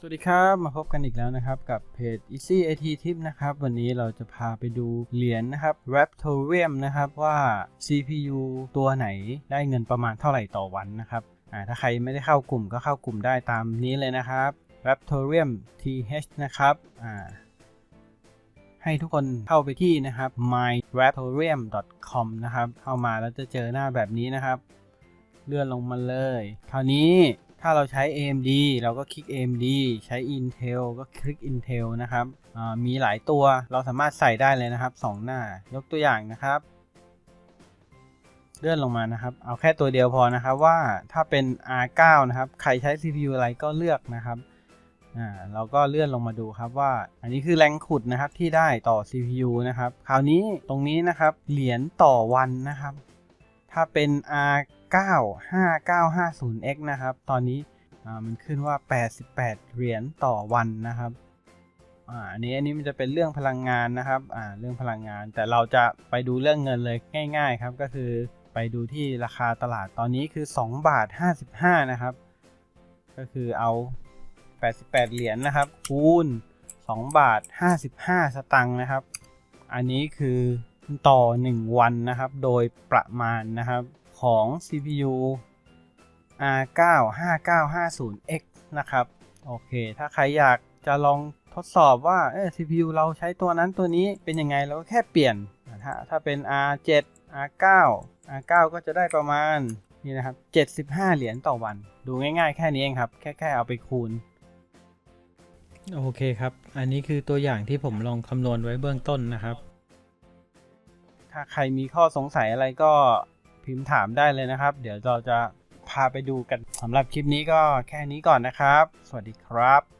สวัสดีครับ มาพบกันอีกแล้วนะครับ กับเพจ Easy IT Tip นะครับ วันนี้เราจะพาไปดูเหรียญนะครับ Raptorium นะครับว่า CPU ตัวไหนได้เงินประมาณเท่าไหร่ต่อวันนะครับถ้าใครไม่ได้เข้ากลุ่มก็เข้ากลุ่มได้ตามนี้เลยนะครับ Raptorium TH นะครับให้ทุกคนเข้าไปที่นะครับ myraptorium.com นะครับ เข้ามาแล้วจะเจอหน้าแบบนี้นะครับ เลื่อนลงมาเลย คราวนี้ ถ้าเราใช้ AMD เราก็คลิก AMD ใช้ Intel ก็คลิก Intel นะครับมีหลายตัวเราสามารถใส่ได้เลยนะครับ 2 หน้ายกตัวอย่างนะครับเลื่อนลงมานะครับ เอาแค่ตัวเดียวพอนะครับว่าถ้าเป็น R9 นะครับ ใครใช้ CPU อะไรก็เลือกนะครับอ่าเราก็เลื่อนลงมาดูครับว่า อันนี้คือแรงขุดนะครับที่ได้ต่อ CPU นะครับ คราวนี้ตรงนี้นะครับเหรียญต่อวันนะครับ ถ้าเป็น R9 95950x นะครับ ตอนนี้มันขึ้นว่า 88 เหรียญต่อวันนะครับอันนี้อันนี้มันจะเป็นเรื่องพลังงานนะครับเรื่องพลังงาน แต่เราจะไปดูเรื่องเงินเลยง่าย ๆ ครับ ก็คือไปดูที่ราคาตลาดตอนนี้คือ 2 บาท 55 นะครับ ก็คือเอา 88 เหรียญนะครับ คูณ 2 บาท 55 สตังค์นะครับ อันนี้คือต่อ 1 วันนะครับ โดยประมาณนะครับ ของ CPU R9 5950X นะครับ โอเค ถ้าใครอยากจะลองทดสอบว่าเออ CPU เราใช้ตัวนั้นตัวนี้เป็นยังไงเราก็แค่เปลี่ยนถ้าถ้าเป็น R7 R9 R9 ก็จะได้ประมาณนี่นะครับ 75 เหรียญต่อวัน ดูง่ายๆ แค่นี้เองครับ แค่แค่เอาไปคูณ โอเคครับ อันนี้คือตัวอย่างที่ผมลองคำนวณไว้เบื้องต้นนะครับ ถ้าใครมีข้อสงสัยอะไรก็ พิมพ์ถามได้เลยนะครับ เดี๋ยวเราจะพาไปดูกันสำหรับคลิปนี้ก็แค่นี้ก่อนนะครับ สวัสดีครับ